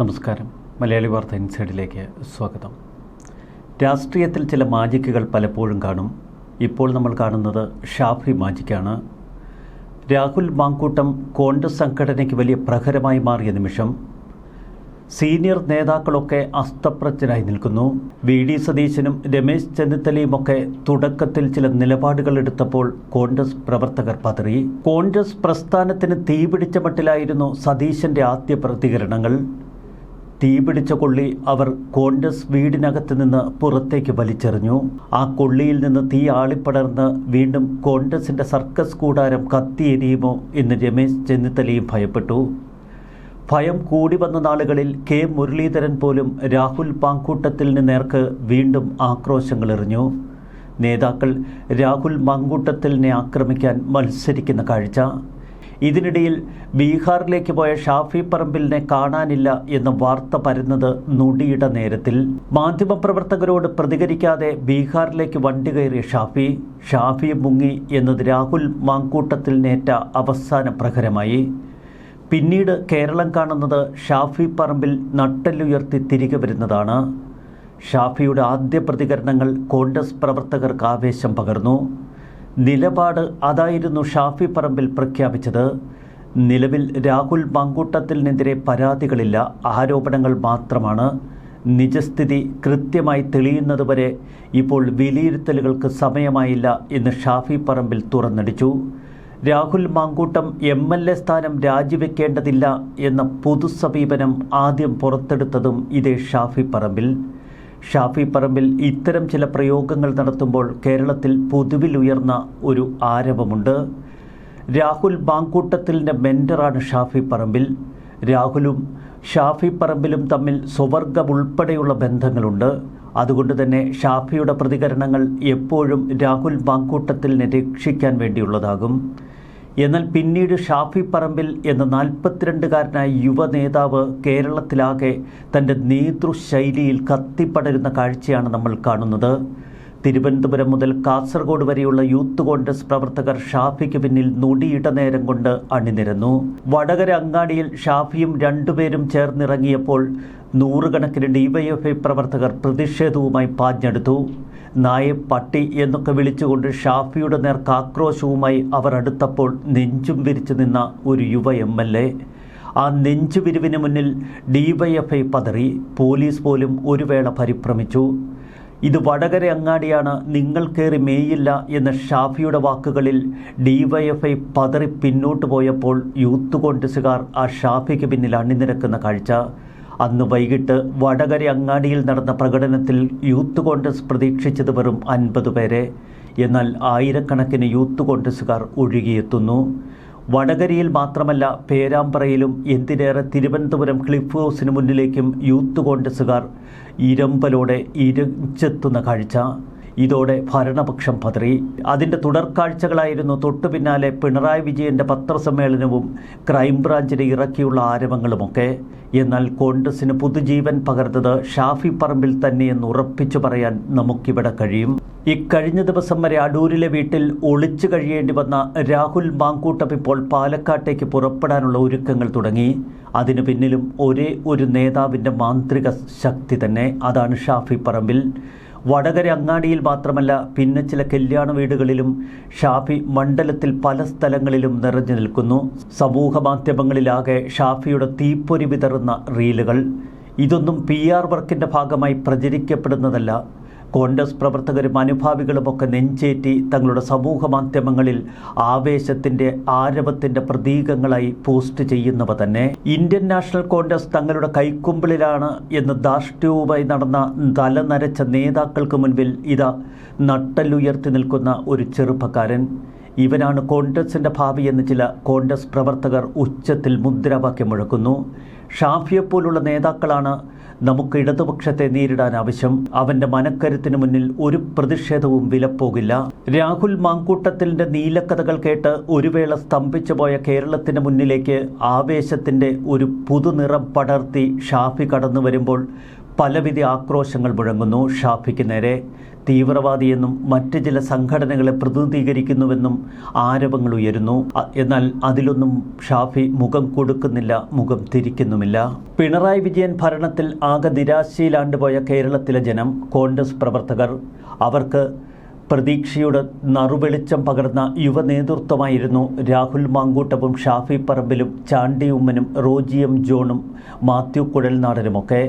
നമസ്കാരം. മലയാളി വാർത്ത ഇൻസൈഡിലേക്ക് സ്വാഗതം. രാഷ്ട്രീയത്തിൽ ചില മാജിക്കുകൾ പലപ്പോഴും കാണും. ഇപ്പോൾ നമ്മൾ കാണുന്നത് ഷാഫി മാജിക്കാണ്. രാഹുൽ മാങ്കൂട്ടം കോൺഗ്രസ് സംഘടനയ്ക്ക് വലിയ പ്രഹരമായി മാറിയ നിമിഷം സീനിയർ നേതാക്കളൊക്കെ അസ്തപ്രജ്ഞരായി നിൽക്കുന്നു. വി ഡി സതീശനും രമേശ് ചെന്നിത്തലയുമൊക്കെ തുടക്കത്തിൽ ചില നിലപാടുകൾ എടുത്തപ്പോൾ കോൺഗ്രസ് പ്രവർത്തകർ പതറി. കോൺഗ്രസ് പ്രസ്ഥാനത്തിന് തീപിടിച്ച മട്ടിലായിരുന്നു സതീശന്റെ ആദ്യ പ്രതികരണങ്ങൾ. തീപിടിച്ച കൊള്ളി അവർ കോൺഗ്രസ് വീടിനകത്ത് നിന്ന് പുറത്തേക്ക് വലിച്ചെറിഞ്ഞു. ആ കൊള്ളിയിൽ നിന്ന് തീ ആളിപ്പടർന്ന് വീണ്ടും കോൺഗ്രസിന്റെ സർക്കസ് കൂടാരം കത്തിയെരിയുമോ എന്ന് രമേശ് ചെന്നിത്തലയും ഭയപ്പെട്ടു. ഭയം കൂടി വന്ന നാളുകളിൽ കെ മുരളീധരൻ പോലും രാഹുൽ പാങ്കൂട്ടത്തിന് നേർക്ക് വീണ്ടും ആക്രോശങ്ങൾ എറിഞ്ഞു. നേതാക്കൾ രാഹുൽ മാങ്കൂട്ടത്തിലിനെ ആക്രമിക്കാൻ മത്സരിക്കുന്ന കാഴ്ച. ഇതിനിടയിൽ ബീഹാറിലേക്ക് പോയ ഷാഫി പറമ്പിലിനെ കാണാനില്ല എന്ന വാർത്ത പരുന്നത് നുടിയുടെ നേരത്തിൽ. മാധ്യമപ്രവർത്തകരോട് പ്രതികരിക്കാതെ ബീഹാറിലേക്ക് വണ്ടി കയറിയ ഷാഫി ഷാഫി മുങ്ങി എന്നത് രാഹുൽ മാങ്കൂട്ടത്തിലിനേറ്റ അവസാന പ്രഹരമായി. പിന്നീട് കേരളം കാണുന്നത് ഷാഫി പറമ്പിൽ നട്ടല്ലുയർത്തി തിരികെ വരുന്നതാണ്. ഷാഫിയുടെ ആദ്യ പ്രതികരണങ്ങൾ കോൺഗ്രസ് പ്രവർത്തകർക്ക് ആവേശം പകർന്നു. നിലപാട് അതായിരുന്നു ഷാഫി പറമ്പിൽ പ്രഖ്യാപിച്ചത്. നിലവിൽ രാഹുൽ മങ്കൂട്ടത്തിനെതിരെ പരാതികളില്ല ആരോപണങ്ങൾ മാത്രമാണ്. നിജസ്ഥിതി കൃത്യമായി തെളിയുന്നതുവരെ ഇപ്പോൾ വിലയിരുത്തലുകൾക്ക് സമയമായില്ല എന്ന് Shafi Parambil തുറന്നടിച്ചു. Rahul Mankoottam M L A സ്ഥാനം രാജിവെക്കേണ്ടതില്ല എന്ന പൊതുസമീപനം ആദ്യം പുറത്തെടുത്തതും ഇതേ ഷാഫി പറമ്പിൽ. ഷാഫി പറമ്പിൽ ഇത്തരം ചില പ്രയോഗങ്ങൾ നടത്തുമ്പോൾ കേരളത്തിൽ പൊതുവിൽ ഉയർന്ന ഒരു ആരവമുണ്ട്. രാഹുൽ ബാങ്കൂട്ടത്തിലിന്റെ മെന്ററാണ് ഷാഫി പറമ്പിൽ. രാഹുലും ഷാഫി പറമ്പിലും തമ്മിൽ സ്വവർഗം ഉൾപ്പെടെയുള്ള ബന്ധങ്ങളുണ്ട്. അതുകൊണ്ട് തന്നെ ഷാഫിയുടെ പ്രതികരണങ്ങൾ എപ്പോഴും രാഹുൽ ബാങ്കൂട്ടത്തിൽ നിരീക്ഷിക്കാൻ വേണ്ടിയുള്ളതാകും. എന്നാൽ പിന്നീട് ഷാഫി പറമ്പിൽ എന്ന നാൽപ്പത്തിരണ്ടുകാരനായ യുവ നേതാവ് കേരളത്തിലാകെ തന്റെ നേതൃശൈലിയിൽ കത്തിപ്പടരുന്ന കാഴ്ചയാണ് നമ്മൾ കാണുന്നത്. തിരുവനന്തപുരം മുതൽ കാസർഗോഡ് വരെയുള്ള യൂത്ത് കോൺഗ്രസ് പ്രവർത്തകർ ഷാഫിക്ക് പിന്നിൽ നൊടിയിട നേരം കൊണ്ട് അണിനിരന്നു. വടകര അങ്ങാടിയിൽ ഷാഫിയും രണ്ടുപേരും ചേർന്നിറങ്ങിയപ്പോൾ നൂറുകണക്കിന് ഡിവൈഎഫ്ഐ പ്രവർത്തകർ പ്രതിഷേധവുമായി പാഞ്ഞെടുത്തു. നായെ പട്ടി എന്നൊക്കെ വിളിച്ചുകൊണ്ട് ഷാഫിയുടെ നേർക്ക് ആക്രോശവുമായി അവർ അടുത്തപ്പോൾ നെഞ്ചും വിരിച്ചു നിന്ന ഒരു യുവ എം എൽ എ. ആ നെഞ്ചുവിരിവിന് മുന്നിൽ ഡിവൈഎഫ്ഐ പതറി. പോലീസ് പോലും ഒരു വേള പരിഭ്രമിച്ചു. ഇത് വടകര അങ്ങാടിയാണ് നിങ്ങൾ കയറി മേയില്ല എന്ന ഷാഫിയുടെ വാക്കുകളിൽ ഡിവൈഎഫ്ഐ പതറി പിന്നോട്ട് പോയപ്പോൾ യൂത്ത് കോൺഗ്രസുകാർ ആ ഷാഫിക്ക് പിന്നിൽ അണിനിരക്കുന്ന കാഴ്ച. അന്ന് വൈകിട്ട് വടകര അങ്ങാടിയിൽ നടന്ന പ്രകടനത്തിൽ യൂത്ത് കോൺഗ്രസ് പ്രതീക്ഷിച്ചത് വെറും അൻപത് പേരെ. എന്നാൽ ആയിരക്കണക്കിന് യൂത്ത് കോൺഗ്രസുകാർ ഒഴുകിയെത്തുന്നു. വടകരയിൽ മാത്രമല്ല പേരാമ്പ്രയിലും എന്തിനേറെ തിരുവനന്തപുരം ക്ലിഫ് ഹൗസിന് മുന്നിലേക്കും യൂത്ത് കോൺഗ്രസുകാർ ഇരമ്പലോടെ ഇരച്ചെത്തുന്ന കാഴ്ച. ഇതോടെ ഭരണപക്ഷം പതറി. അതിന്റെ തുടർക്കാഴ്ചകളായിരുന്നു തൊട്ടു പിന്നാലെ പിണറായി വിജയന്റെ പത്രസമ്മേളനവും ക്രൈംബ്രാഞ്ചിനെ ഇറക്കിയുള്ള ആരവങ്ങളുമൊക്കെ എന്നാൽ കോൺഗ്രസിന് പുതുജീവൻ പകർന്നത് ഷാഫി പറമ്പിൽ തന്നെയെന്ന് ഉറപ്പിച്ചു പറയാൻ നമുക്കിവിടെ കഴിയും. ഇക്കഴിഞ്ഞ ദിവസം വരെ അടൂരിലെ വീട്ടിൽ ഒളിച്ചു കഴിയേണ്ടി വന്ന രാഹുൽ മാങ്കൂട്ടം ഇപ്പോൾ പാലക്കാട്ടേക്ക് പുറപ്പെടാനുള്ള ഒരുക്കങ്ങൾ തുടങ്ങി. അതിനു പിന്നിലും ഒരേ ഒരു നേതാവിന്റെ മാന്ത്രിക ശക്തി തന്നെ. അതാണ് ഷാഫി പറമ്പിൽ. വടകര അങ്ങാടിയിൽ മാത്രമല്ല പിന്നെ ചില കല്യാണ വീടുകളിലും ഷാഫി മണ്ഡലത്തിൽ പല സ്ഥലങ്ങളിലും നിറഞ്ഞു നിൽക്കുന്നു. സമൂഹ മാധ്യമങ്ങളിലാകെ ഷാഫിയുടെ തീപ്പൊരി വിതറുന്ന റീലുകൾ. ഇതൊന്നും പി ആർ വർക്കിന്റെ ഭാഗമായി പ്രചരിക്കപ്പെടുന്നതല്ല. കോൺഗ്രസ് പ്രവർത്തകരും അനുഭാവികളുമൊക്കെ നെഞ്ചേറ്റി തങ്ങളുടെ സമൂഹ മാധ്യമങ്ങളിൽ ആവേശത്തിന്റെ ആരവത്തിന്റെ പ്രതീകങ്ങളായി പോസ്റ്റ് ചെയ്യുന്നവ തന്നെ. ഇന്ത്യൻ നാഷണൽ കോൺഗ്രസ് തങ്ങളുടെ കൈക്കുമ്പിളിലാണ് എന്ന് ധാർഷ്ട്യവുമായി നടന്ന തലനരച്ച നേതാക്കൾക്ക് മുൻപിൽ ഇതാ നട്ടല്ലുയർത്തി നിൽക്കുന്ന ഒരു ചെറുപ്പക്കാരൻ. ഇവനാണ് കോൺഗ്രസിന്റെ ഭാവി എന്ന് ചില കോൺഗ്രസ് പ്രവർത്തകർ ഉച്ചത്തിൽ മുദ്രാവാക്യം മുഴക്കുന്നു. ഷാഫിയെപ്പോലുള്ള നേതാക്കളാണ് നമുക്ക് ഇടതുപക്ഷത്തെ നേരിടാൻ ആവശ്യം. അവന്റെ മനക്കരുത്തിന് മുന്നിൽ ഒരു പ്രതിഷേധവും വിലപ്പോകില്ല. രാഹുൽ മാങ്കൂട്ടത്തിന്റെ നീലക്കഥകൾ കേട്ട് ഒരു വേള സ്തംഭിച്ചു പോയ കേരളത്തിന് മുന്നിലേക്ക് ആവേശത്തിന്റെ ഒരു പുതുനിറം പടർത്തി ഷാഫി കടന്നു വരുമ്പോൾ പലവിധ ആക്രോശങ്ങൾ മുഴങ്ങുന്നു. ഷാഫിക്ക് നേരെ തീവ്രവാദിയെന്നും മറ്റ് ചില സംഘടനകളെ പ്രതിനിധീകരിക്കുന്നുവെന്നും ആരോപങ്ങൾ ഉയരുന്നു. എന്നാൽ അതിലൊന്നും ഷാഫി മുഖം കൊടുക്കുന്നില്ല മുഖം തിരിക്കുന്നുമില്ല. പിണറായി വിജയൻ ഭരണത്തിൽ ആകെ നിരാശയിലാണ്ടുപോയ കേരളത്തിലെ ജനം കോൺഗ്രസ് പ്രവർത്തകർ അവർക്ക് പ്രതീക്ഷയുടെ നറുവെളിച്ചം പകർന്ന യുവ നേതൃത്വമായിരുന്നു രാഹുൽ മാങ്കൂട്ടവും ഷാഫി പറമ്പിലും ചാണ്ടി ഉമ്മനും റോജിയം ജോണും മാത്യു കുഴൽനാടനുമൊക്കെ.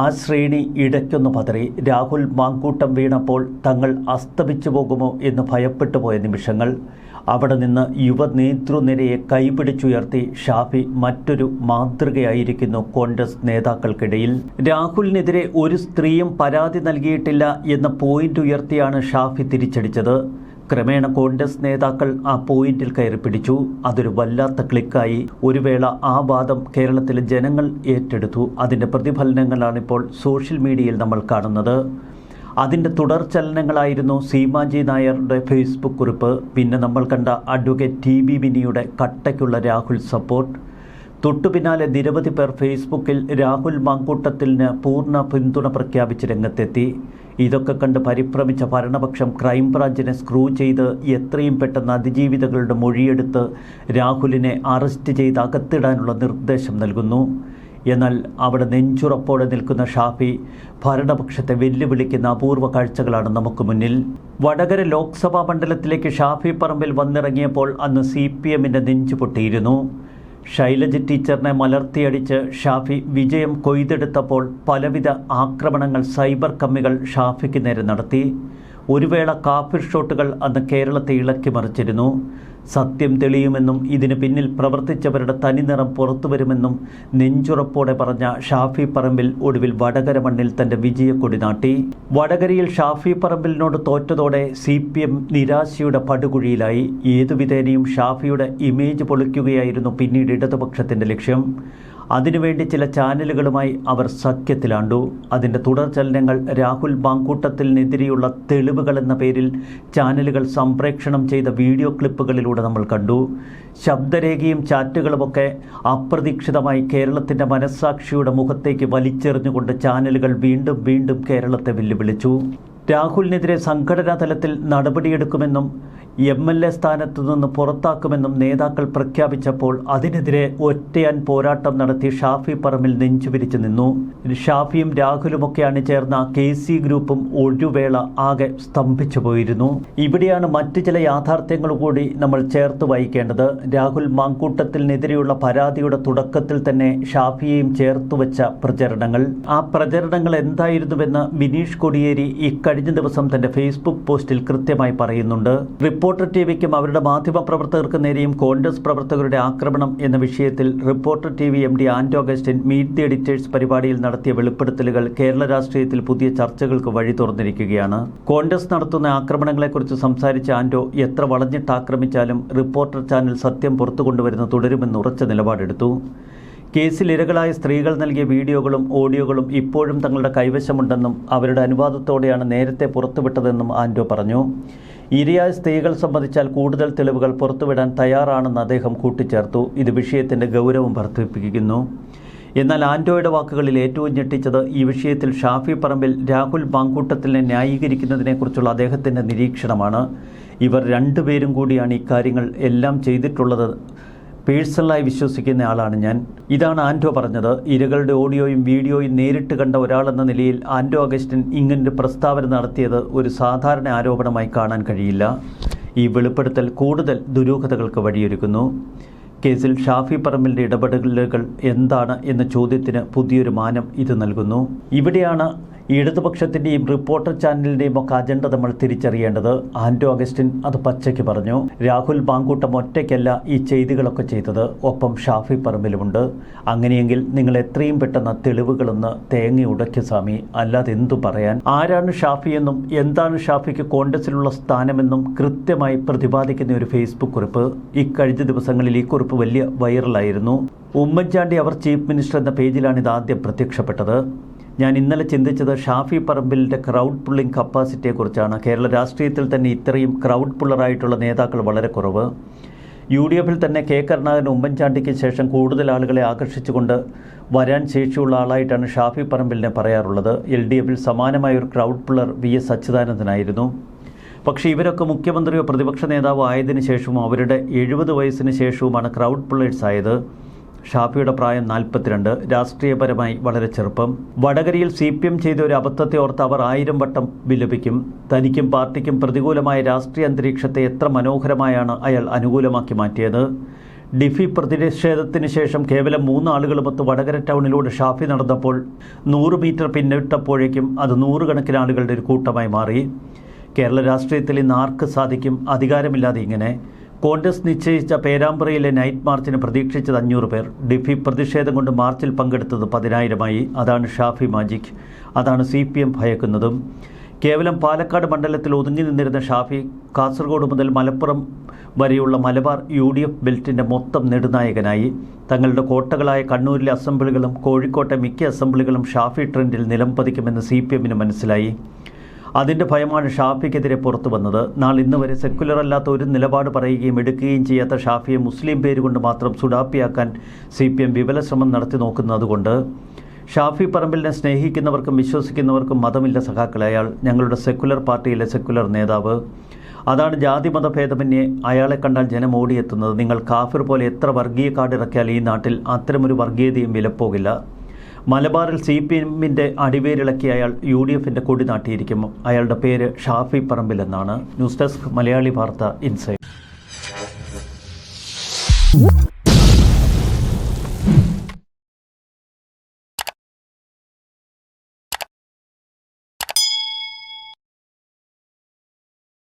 ആ ശ്രേണി ഇടയ്ക്കൊന്ന് പതറി രാഹുൽ മാങ്കൂട്ടം വീണപ്പോൾ തങ്ങൾ അസ്തമിച്ചു പോകുമോ എന്ന് ഭയപ്പെട്ടു പോയ നിമിഷങ്ങൾ. അവിടെ നിന്ന് യുവ നേതൃനിരയെ കൈപിടിച്ചുയർത്തി ഷാഫി മറ്റൊരു മാതൃകയായിരിക്കുന്നു കോൺഗ്രസ് നേതാക്കൾക്കിടയിൽ. രാഹുലിനെതിരെ ഒരു സ്ത്രീയും പരാതി നൽകിയിട്ടില്ല എന്ന പോയിന്റ് ഉയർത്തിയാണ് ഷാഫി തിരിച്ചടിച്ചത്. ക്രമേണ കോൺഗ്രസ് നേതാക്കൾ ആ പോയിന്റിൽ കയറി പിടിച്ചു. അതൊരു വല്ലാത്ത ക്ലിക്കായി. ഒരു വേള ആ വാദം കേരളത്തിലെ ജനങ്ങൾ ഏറ്റെടുത്തു. അതിന്റെ പ്രതിഫലനങ്ങളാണിപ്പോൾ സോഷ്യൽ മീഡിയയിൽ നമ്മൾ കാണുന്നത്. അതിന്റെ തുടർചലനങ്ങളായിരുന്നു സീമാജി നായരുടെ ഫേസ്ബുക്ക് കുറിപ്പ്. പിന്നെ നമ്മൾ കണ്ട അഡ്വക്കേറ്റ് ടി ബി വിനിയുടെ കട്ടയ്ക്കുള്ള രാഹുൽ സപ്പോർട്ട്. തൊട്ടു പിന്നാലെ നിരവധി പേർ ഫേസ്ബുക്കിൽ രാഹുൽ മാങ്കൂട്ടത്തിന് പൂർണ പിന്തുണ പ്രഖ്യാപിച്ച് രംഗത്തെത്തി. ഇതൊക്കെ കണ്ട് പരിഭ്രമിച്ച ഭരണപക്ഷം ക്രൈംബ്രാഞ്ചിനെ സ്ക്രൂ ചെയ്ത് എത്രയും പെട്ടെന്ന് അതിജീവിതകളുടെ മൊഴിയെടുത്ത് രാഹുലിനെ അറസ്റ്റ് ചെയ്ത് അകത്തിടാനുള്ള നിർദ്ദേശം നൽകുന്നു. എന്നാൽ അവിടെ നെഞ്ചുറപ്പോടെ നിൽക്കുന്ന ഷാഫി ഭരണപക്ഷത്തെ വെല്ലുവിളിക്കുന്ന അപൂർവ കാഴ്ചകളാണ് നമുക്ക് മുന്നിൽ. വടകര ലോക്സഭാ മണ്ഡലത്തിലേക്ക് ഷാഫി പറമ്പിൽ വന്നിറങ്ങിയപ്പോൾ അന്ന് സി പി എമ്മിന്റെ നെഞ്ചു പൊട്ടിയിരുന്നു. ശൈലജ ടീച്ചറിനെ മലർത്തിയടിച്ച് ഷാഫി വിജയം കൊയ്തെടുത്തപ്പോൾ പലവിധ ആക്രമണങ്ങൾ സൈബർ കമ്മികൾ ഷാഫിക്ക് നേരെ നടത്തി. ഒരു വേള കാഫിർ ഷോട്ടുകൾ അന്ന് കേരളത്തെ ഇളക്കി മറിച്ചിരുന്നു. സത്യം തെളിയുമെന്നും ഇതിന് പിന്നിൽ പ്രവർത്തിച്ചവരുടെ തനിനിറം പുറത്തുവരുമെന്നും നെഞ്ചുറപ്പോടെ പറഞ്ഞ ഷാഫി പറമ്പിൽ ഒടുവിൽ വടകര മണ്ണിൽ തന്റെ വിജയക്കൊടി നാട്ടി. വടകരയിൽ ഷാഫി പറമ്പിലിനോട് തോറ്റതോടെ സി പി എം നിരാശയുടെ പടുകുഴിയിലായി. ഏതുവിധേനയും ഷാഫിയുടെ ഇമേജ് പൊളിക്കുകയായിരുന്നു പിന്നീട് ഇടതുപക്ഷത്തിന്റെ ലക്ഷ്യം. അതിനുവേണ്ടി ചില ചാനലുകളുമായി അവർ സഖ്യത്തിലാണ്ടു. അതിന്റെ തുടർചലനങ്ങൾ രാഹുൽ ബാങ്കൂട്ടത്തിനെതിരെയുള്ള തെളിവുകൾ എന്ന പേരിൽ ചാനലുകൾ സംപ്രേക്ഷണം ചെയ്ത വീഡിയോ ക്ലിപ്പുകളിലൂടെ നമ്മൾ കണ്ടു. ശബ്ദരേഖയും ചാറ്റുകളുമൊക്കെ അപ്രതീക്ഷിതമായി കേരളത്തിന്റെ മനസ്സാക്ഷിയുടെ മുഖത്തേക്ക് വലിച്ചെറിഞ്ഞുകൊണ്ട് ചാനലുകൾ വീണ്ടും വീണ്ടും കേരളത്തെ വെല്ലുവിളിച്ചു. രാഹുലിനെതിരെ സംഘടനാ തലത്തിൽ നടപടിയെടുക്കുമെന്നും എം എൽ എ സ്ഥാനത്തു നിന്ന് പുറത്താക്കുമെന്നും നേതാക്കൾ പ്രഖ്യാപിച്ചപ്പോൾ അതിനെതിരെ ഒറ്റയാൻ പോരാട്ടം നടത്തി ഷാഫി പറമ്പിൽ നെഞ്ചുപിരിച്ചു നിന്നു. ഷാഫിയും രാഹുലുമൊക്കെയാണ് ചേർന്ന കെ സി ഗ്രൂപ്പും ഒഴിവേള ആകെ സ്തംഭിച്ചു പോയിരുന്നു. ഇവിടെയാണ് മറ്റു ചില യാഥാർത്ഥ്യങ്ങൾ കൂടി നമ്മൾ ചേർത്ത് വായിക്കേണ്ടത് രാഹുൽ മാങ്കൂട്ടത്തിനെതിരെയുള്ള പരാതിയുടെ തുടക്കത്തിൽ തന്നെ ഷാഫിയെയും ചേർത്തു വെച്ച പ്രചരണങ്ങൾ. ആ പ്രചരണങ്ങൾ എന്തായിരുന്നുവെന്ന് ബിനീഷ് കൊടിയേരി ഇക്കഴിഞ്ഞ ദിവസം തന്റെ ഫേസ്ബുക്ക് പോസ്റ്റിൽ കൃത്യമായി പറയുന്നുണ്ട്. റിപ്പോർട്ടർ ടി അവരുടെ മാധ്യമ പ്രവർത്തകർക്ക് നേരെയും കോൺഗ്രസ് പ്രവർത്തകരുടെ ആക്രമണം എന്ന വിഷയത്തിൽ reporter T V M D and Augustine meet the editors പരിപാടിയിൽ നടത്തിയ വെളിപ്പെടുത്തലുകൾ കേരള രാഷ്ട്രീയത്തിൽ പുതിയ ചർച്ചകൾക്ക് വഴി തുറന്നിരിക്കുകയാണ്. കോൺഗ്രസ് നടത്തുന്ന ആക്രമണങ്ങളെക്കുറിച്ച് സംസാരിച്ച ആൻഡോ എത്ര വളഞ്ഞിട്ട് ആക്രമിച്ചാലും റിപ്പോർട്ടർ ചാനൽ സത്യം പുറത്തു കൊണ്ടുവരുന്ന തുടരുമെന്ന് ഉറച്ച നിലപാടെടുത്തു. കേസിൽ ഇരകളായ സ്ത്രീകൾ നൽകിയ വീഡിയോകളും ഓഡിയോകളും ഇപ്പോഴും തങ്ങളുടെ കൈവശമുണ്ടെന്നും അവരുടെ അനുവാദത്തോടെയാണ് നേരത്തെ പുറത്തുവിട്ടതെന്നും ആൻഡോ പറഞ്ഞു. ഇരയായ സ്ത്രീകൾ സംബന്ധിച്ചാൽ കൂടുതൽ തെളിവുകൾ പുറത്തുവിടാൻ തയ്യാറാണെന്ന് അദ്ദേഹം കൂട്ടിച്ചേർത്തു. ഇത് വിഷയത്തിന്റെ ഗൗരവം വർദ്ധിപ്പിക്കുന്നു. എന്നാൽ ആൻഡോയുടെ വാക്കുകളിൽ ഏറ്റവും ഞെട്ടിച്ചത് ഈ വിഷയത്തിൽ ഷാഫി പറമ്പിൽ രാഹുൽ ബാങ്കൂട്ടത്തിനെ ന്യായീകരിക്കുന്നതിനെക്കുറിച്ചുള്ള അദ്ദേഹത്തിന്റെ നിരീക്ഷണമാണ്. ഇവർ രണ്ടുപേരും കൂടിയാണ് ഇക്കാര്യങ്ങൾ എല്ലാം ചെയ്തിട്ടുള്ളത് പേഴ്സണലായി വിശ്വസിക്കുന്ന ആളാണ് ഞാൻ. ഇതാണ് ആൻഡോ പറഞ്ഞത്. ഇരകളുടെ ഓഡിയോയും വീഡിയോയും നേരിട്ട് കണ്ട ഒരാളെന്ന നിലയിൽ ആൻഡോ അഗസ്റ്റിൻ ഇങ്ങനൊരു പ്രസ്താവന നടത്തിയത് ഒരു സാധാരണ ആരോപണമായി കാണാൻ കഴിയില്ല. ഈ വെളിപ്പെടുത്തൽ കൂടുതൽ ദുരൂഹതകൾക്ക് വഴിയൊരുക്കുന്നു. കേസിൽ ഷാഫി പറമ്പിലിന്റെ ഇടപെടലുകൾ എന്താണ് എന്ന ചോദ്യത്തിന് പുതിയൊരു മാനം ഇത് നൽകുന്നു. ഇവിടെയാണ് ഇടതുപക്ഷത്തിന്റെയും റിപ്പോർട്ടർ ചാനലിന്റെയും ഒക്കെ അജണ്ട നമ്മൾ തിരിച്ചറിയേണ്ടത് ആൻഡോ അഗസ്റ്റിൻ അത് പച്ചയ്ക്ക് പറഞ്ഞു. രാഹുൽ മാങ്കൂട്ടം ഒറ്റയ്ക്കല്ല ഈ ചെയ്തികളൊക്കെ ചെയ്തത്. ഒപ്പം ഷാഫി പറമ്പിലുമുണ്ട്. അങ്ങനെയെങ്കിൽ നിങ്ങൾ എത്രയും പെട്ടെന്ന് തെളിവുകളൊന്ന് തേങ്ങി ഉടയ്ക്ക് സ്വാമി. അല്ലാതെ എന്തു പറയാൻ? ആരാണ് ഷാഫിയെന്നും എന്താണ് ഷാഫിക്ക് കോൺഗ്രസിലുള്ള സ്ഥാനമെന്നും കൃത്യമായി പ്രതിപാദിക്കുന്ന ഒരു ഫേസ്ബുക്ക് കുറിപ്പ്. ഇക്കഴിഞ്ഞ ദിവസങ്ങളിൽ ഈ കുറിപ്പ് വലിയ വൈറലായിരുന്നു. ഉമ്മൻചാണ്ടി അവർ ചീഫ് മിനിസ്റ്റർ എന്ന പേജിലാണ് ഇത് ആദ്യം പ്രത്യക്ഷപ്പെട്ടത്. ഞാൻ ഇന്നലെ ചിന്തിച്ചത് ഷാഫി പറമ്പിലിന്റെ ക്രൗഡ് പുള്ളിംഗ് കപ്പാസിറ്റിയെക്കുറിച്ചാണ് കേരള രാഷ്ട്രീയത്തിൽ തന്നെ ഇത്രയും ക്രൗഡ് പുള്ളറായിട്ടുള്ള നേതാക്കൾ വളരെ കുറവ്. യു ഡി എഫിൽ തന്നെ കെ കരുണാകരൻ ഉമ്മൻചാണ്ടിക്ക് ശേഷം കൂടുതൽ ആളുകളെ ആകർഷിച്ചുകൊണ്ട് വരാൻ ശേഷിയുള്ള ആളായിട്ടാണ് ഷാഫി പറമ്പിലിനെ പറയാറുള്ളത്. എൽ ഡി എഫിൽ സമാനമായ ഒരു ക്രൗഡ് പുള്ളർ വി എസ് അച്യുതാനന്ദനായിരുന്നു പക്ഷേ ഇവരൊക്കെ മുഖ്യമന്ത്രിയോ പ്രതിപക്ഷ നേതാവോ ആയതിനു ശേഷവും അവരുടെ എഴുപത് വയസ്സിന് ശേഷവുമാണ് ക്രൗഡ് പുള്ളേഴ്സ് ആയത്. ഷാഫിയുടെ പ്രായം നാൽപ്പത്തിരണ്ട് രാഷ്ട്രീയപരമായി വളരെ ചെറുപ്പം. വടകരയിൽ സി പി എം ചെയ്ത ഒരു അബദ്ധത്തെ ഓർത്ത് അവർ ആയിരം വട്ടം വിലപിക്കും. തനിക്കും പാർട്ടിക്കും പ്രതികൂലമായ രാഷ്ട്രീയ അന്തരീക്ഷത്തെ എത്ര മനോഹരമായാണ് അയാൾ അനുകൂലമാക്കി മാറ്റിയത്. ഡിഫി പ്രതിഷേധത്തിന് ശേഷം കേവലം മൂന്ന് ആളുകളുമൊത്ത് വടകര ടൗണിലൂടെ ഷാഫി നടന്നപ്പോൾ നൂറ് മീറ്റർ പിന്നിട്ടപ്പോഴേക്കും അത് നൂറുകണക്കിന് ആളുകളുടെ ഒരു കൂട്ടമായി മാറി. കേരള രാഷ്ട്രീയത്തിൽ ഇന്ന് ആർക്ക് സാധിക്കും? അധികാരമില്ലാതെ ഇങ്ങനെ. കോൺഗ്രസ് നിശ്ചയിച്ച പേരാമ്പ്രയിലെ നൈറ്റ് മാർച്ചിന് പ്രതീക്ഷിച്ചത് അഞ്ഞൂറ് പേർ. ഡിഫി പ്രതിഷേധം കൊണ്ട് മാർച്ചിൽ പങ്കെടുത്തത് പതിനായിരമായി. അതാണ് ഷാഫി മാജിക്. അതാണ് സി പി എം ഭയക്കുന്നതും. കേവലം പാലക്കാട് മണ്ഡലത്തിൽ ഒതുങ്ങി നിന്നിരുന്ന ഷാഫി കാസർഗോഡ് മുതൽ മലപ്പുറം വരെയുള്ള മലബാർ യു ഡി എഫ് ബെൽറ്റിന്റെ മൊത്തം നെടുനായകനായി. തങ്ങളുടെ കോട്ടകളായ കണ്ണൂരിലെ അസംബ്ലികളും കോഴിക്കോട്ടെ മിക്ക അസംബ്ലികളും ഷാഫി ട്രെൻഡിൽ നിലം പതിക്കുമെന്ന് സി പി എമ്മിന് മനസ്സിലായി. അതിന്റെ ഭയമാണ് ഷാഫിക്കെതിരെ പുറത്തു വന്നത്. നാൾ ഇന്ന് വരെ സെക്കുലർ അല്ലാത്ത ഒരു നിലപാട് പറയുകയും എടുക്കുകയും ചെയ്യാത്ത ഷാഫിയെ മുസ്ലിം പേരുകൊണ്ട് മാത്രം സുഡാപ്പിയാക്കാൻ സി പി എം വിപുല ശ്രമം നടത്തി നോക്കുന്നതുകൊണ്ട് ഷാഫി പറമ്പിലിനെ സ്നേഹിക്കുന്നവർക്കും വിശ്വസിക്കുന്നവർക്കും മതമില്ല സഖാക്കളെ അയാൾ. ഞങ്ങളുടെ സെക്കുലർ പാർട്ടിയിലെ സെക്കുലർ നേതാവ്. അതാണ് ജാതി മതഭേദമന്യേ അയാളെ കണ്ടാൽ ജനം ഓടിയെത്തുന്നത്. നിങ്ങൾ കാഫിർ പോലെ എത്ര വർഗീയ കാർഡ് ഇറക്കിയാൽ ഈ നാട്ടിൽ അത്തരമൊരു വർഗീയതയും വിലപ്പോകില്ല. മലബാറിൽ സി പി എമ്മിന്റെ അടിവേരിളക്കി അയാൾ യു ഡി എഫിന്റെ കൊടി നാട്ടിയിരിക്കും അയാളുടെ പേര് ഷാഫി പറമ്പിൽ എന്നാണ് ന്യൂസ് ഡെസ്ക് മലയാളി വാർത്ത ഇൻസൈഡ്.